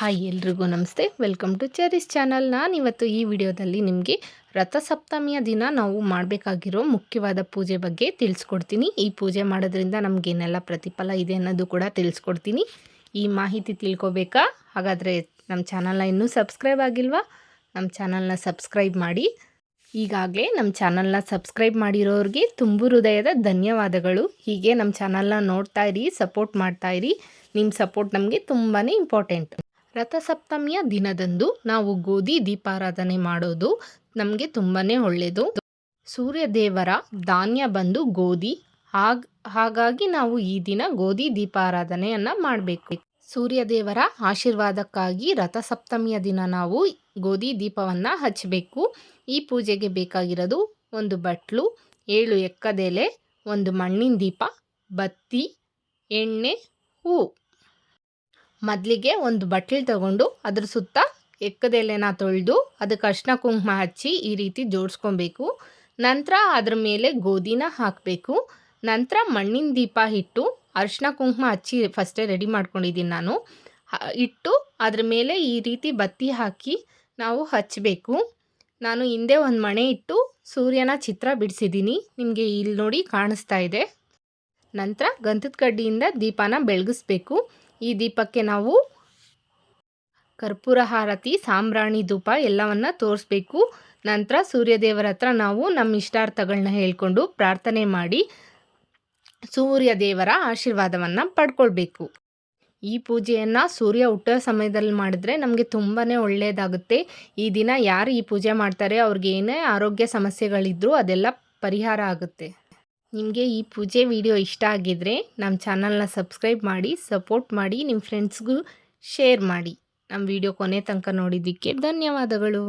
Hi ಎಲ್ರಿಗೂ ನಮಸ್ತೆ. Welcome to cherish channel ನಾನಿವತ್ತು ಈ ವಿಡಿಯೋದಲ್ಲಿ ನಿಮಗೆ ರಥಸಪ್ತಮಿಯ ದಿನ ನಾವು ಮಾಡಬೇಕಾಗಿರೋ ಮುಖ್ಯವಾದ ಪೂಜೆ ಬಗ್ಗೆ ತಿಳಿಸ್ಕೊಡ್ತೀನಿ. ಈ ಪೂಜೆ ಮಾಡೋದ್ರಿಂದ ನಮಗೇನೆಲ್ಲ ಪ್ರತಿಫಲ ಇದೆ ಅನ್ನೋದು ಕೂಡ ತಿಳಿಸ್ಕೊಡ್ತೀನಿ. ಈ ಮಾಹಿತಿ ತಿಳ್ಕೊಬೇಕಾ? ಹಾಗಾದರೆ ನಮ್ಮ ಚಾನಲ್ನ ಇನ್ನೂ ಸಬ್ಸ್ಕ್ರೈಬ್ ಆಗಿಲ್ವಾ? ನಮ್ಮ ಚಾನಲ್ನ ಸಬ್ಸ್ಕ್ರೈಬ್ ಮಾಡಿ. ಈಗಾಗಲೇ ನಮ್ಮ ಚಾನಲ್ನ ಸಬ್ಸ್ಕ್ರೈಬ್ ಮಾಡಿರೋರಿಗೆ ತುಂಬು ಹೃದಯದ ಧನ್ಯವಾದಗಳು. ಹೀಗೆ ನಮ್ಮ ಚಾನಲ್ನ ನೋಡ್ತಾ ಇರಿ ಸಪೋರ್ಟ್ ಮಾಡ್ತಾ ಇರಿ. ನಿಮ್ಮ ಸಪೋರ್ಟ್ ನಮಗೆ ತುಂಬಾ ಇಂಪಾರ್ಟೆಂಟ್ ರಥಸಪ್ತಮಿಯ ದಿನದಂದು ನಾವು ಗೋಧಿ ದೀಪಾರಾಧನೆ ಮಾಡೋದು ನಮಗೆ ತುಂಬಾ ಒಳ್ಳೆಯದು ಸೂರ್ಯ ದೇವರ ಧಾನ್ಯ ಬಂದು ಗೋಧಿ. ಹಾಗ್, ಹಾಗಾಗಿ ನಾವು ಈ ದಿನ ಗೋಧಿ ದೀಪಾರಾಧನೆಯನ್ನು ಮಾಡಬೇಕು. ಸೂರ್ಯ ದೇವರ ಆಶೀರ್ವಾದಕ್ಕಾಗಿ ರಥಸಪ್ತಮಿಯ ದಿನ ನಾವು ಗೋಧಿ ದೀಪವನ್ನು ಹಚ್ಚಬೇಕು ಈ ಪೂಜೆಗೆ ಬೇಕಾಗಿರೋದು ಒಂದು ಬಟ್ಲು, ಏಳು ಎಕ್ಕದೆಲೆ ಒಂದು ಮಣ್ಣಿನ ದೀಪ, ಬತ್ತಿ, ಎಣ್ಣೆ, ಹೂವು. ಮೊದಲಿಗೆ ಒಂದು ಬಟ್ಲು ತಗೊಂಡು ಅದ್ರ ಸುತ್ತ ಎಕ್ಕದೆಲೆನ ತೊಳೆದು ಅದಕ್ಕೆ ಅರ್ಶಿನ ಕುಂಕುಮ ಹಚ್ಚಿ ಈ ರೀತಿ ಜೋಡಿಸ್ಕೊಬೇಕು. ನಂತರ ಅದ್ರ ಮೇಲೆ ಗೋಧಿನ ಹಾಕಬೇಕು. ನಂತರ ಮಣ್ಣಿನ ದೀಪ ಇಟ್ಟು ಅರ್ಶಿನ ಕುಂಕುಮ ಹಚ್ಚಿ ಫಸ್ಟೇ ರೆಡಿ ಮಾಡ್ಕೊಂಡಿದ್ದೀನಿ ನಾನು. ಇಟ್ಟು ಅದ್ರ ಮೇಲೆ ಈ ರೀತಿ ಬತ್ತಿ ಹಾಕಿ ನಾವು ಹಚ್ಚಬೇಕು ನಾನು ಹಿಂದೆ ಒಂದು ಮಣೆ ಇಟ್ಟು ಸೂರ್ಯನ ಚಿತ್ರ ಬಿಡಿಸಿದ್ದೀನಿ. ನಿಮಗೆ ಇಲ್ಲಿ ನೋಡಿ ಕಾಣಿಸ್ತಾ ಇದೆ. ನಂತರ ಗಂಧದ ಕಡ್ಡಿಯಿಂದ ದೀಪನ ಬೆಳಗಿಸ್ಬೇಕು. ಈ ದೀಪಕ್ಕೆ ನಾವು ಕರ್ಪೂರ ಹಾರತಿ, ಸಾಂಬ್ರಾಣಿ ಧೂಪ ಎಲ್ಲವನ್ನ ತೋರಿಸ್ಬೇಕು. ನಂತರ ಸೂರ್ಯದೇವರ ಹತ್ರ ನಾವು ನಮ್ಮ ಇಷ್ಟಾರ್ಥಗಳನ್ನ ಹೇಳ್ಕೊಂಡು ಪ್ರಾರ್ಥನೆ ಮಾಡಿ ಸೂರ್ಯ ದೇವರ ಆಶೀರ್ವಾದವನ್ನು ಪಡ್ಕೊಳ್ಬೇಕು. ಈ ಪೂಜೆಯನ್ನು ಸೂರ್ಯ ಹುಟ್ಟೋ ಸಮಯದಲ್ಲಿ ಮಾಡಿದ್ರೆ ನಮಗೆ ತುಂಬಾ ಒಳ್ಳೆಯದಾಗುತ್ತೆ ಈ ದಿನ ಯಾರು ಈ ಪೂಜೆ ಮಾಡ್ತಾರೆ ಅವ್ರಿಗೆ ಏನೇ ಆರೋಗ್ಯ ಸಮಸ್ಯೆಗಳಿದ್ರೂ ಅದೆಲ್ಲ ಪರಿಹಾರ ಆಗುತ್ತೆ. ನಿಮಗೆ ಈ ಪೂಜೆ ವಿಡಿಯೋ ಇಷ್ಟ ಆಗಿದ್ದರೆ ನಮ್ಮ ಚಾನಲ್ನ ಸಬ್ಸ್ಕ್ರೈಬ್ ಮಾಡಿ, ಸಪೋರ್ಟ್ ಮಾಡಿ, ನಿಮ್ಮ ಫ್ರೆಂಡ್ಸ್ಗೂ ಶೇರ್ ಮಾಡಿ. ನಮ್ಮ ವಿಡಿಯೋ ಕೊನೆ ತನಕ ನೋಡಿದ್ದಕ್ಕೆ ಧನ್ಯವಾದಗಳು.